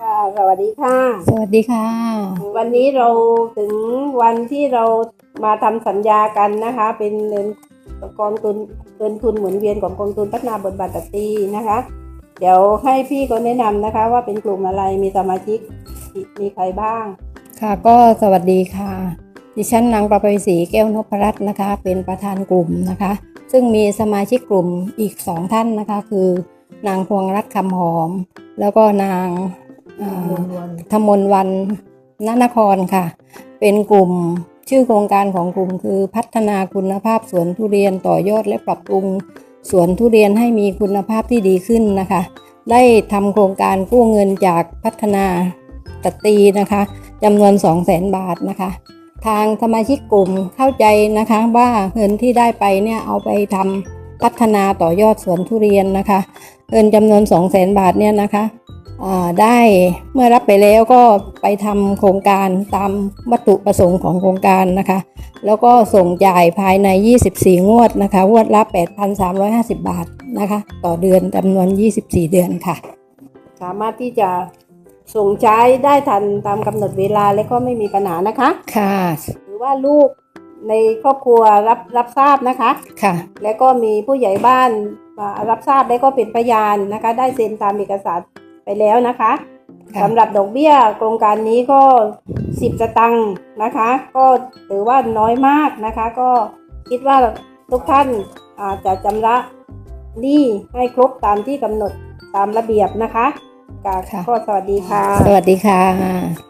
ค่ะสวัสดีค่ะ สวัสดีค่ะ วันนี้เราถึงวันที่เรามาทำสัญญากันนะคะ เป็นเงินกองทุนเงินทุนหมุนเวียนของกองทุนพัฒนาบทบาทสตรีนะคะ เดี๋ยวให้พี่ก็แนะนำนะคะ ว่าเป็นกลุ่มอะไรมีสมาชิกมีใครบ้าง ค่ะก็สวัสดีค่ะ ดิฉันนางประภัยศรีแก้วนพรัตน์นะคะ เป็นประธานกลุ่มนะคะ ซึ่งมีสมาชิกกลุ่มอีกสองท่านนะคะ คือนางพวงรัตน์คำหอม แล้วก็นางเอ่อ ธมนวันนนครค่ะ เป็นกลุ่มชื่อโครงการของกลุ่มคือพัฒนาคุณภาพสวนทุเรียนต่อยอดและปรับปรุงสวนทุเรียนให้มีคุณภาพที่ดีขึ้นนะคะ ได้ทำโครงการกู้เงินจากพัฒนาสตรีนะคะจำนวน2 0 0 0 0 0บาทนะคะ ทางสมาชิกกลุ่มเข้าใจนะคะว่าเงินที่ได้ไปเนี่ยเอาไปทำพัฒนาต่อยอดสวนทุเรียนนะคะเงินจำนวน2 0 0 0 0 0บาทเนี่ยนะคะอ่า ได้เมื่อรับไปแล้วก็ไปทำโครงการตามวัตถุประสงค์ของโครงการนะคะ แล้วก็ส่งจ่ายภายใน 24 งวดนะคะงวดละ 8,350 บาทนะคะ ต่อเดือนจำนวน 24 เดือนค่ะ สามารถที่จะส่งใช้ได้ทันตามกำหนดเวลาและก็ไม่มีปัญหานะคะ ค่ะหรือว่าลูกในครอบครัวรับรับทราบนะคะ ค่ะ แล้วก็มีผู้ใหญ่บ้านมารับทราบและก็เป็นพยานนะคะ ได้เซ็นตามเอกสารไป แล้วนะคะค่ะสำหรับดอกเบี้ยโครงการนี้ก็ 10สตังค์นะคะ ก็ถือว่าน้อยมากนะคะ ก็คิดว่าทุกท่านอาจจะจำระหนี้ให้ครบตามที่กำหนดตามระเบียบนะคะกราบค่ะข้อสวัสดีค่ะ สวัสดีค่ะ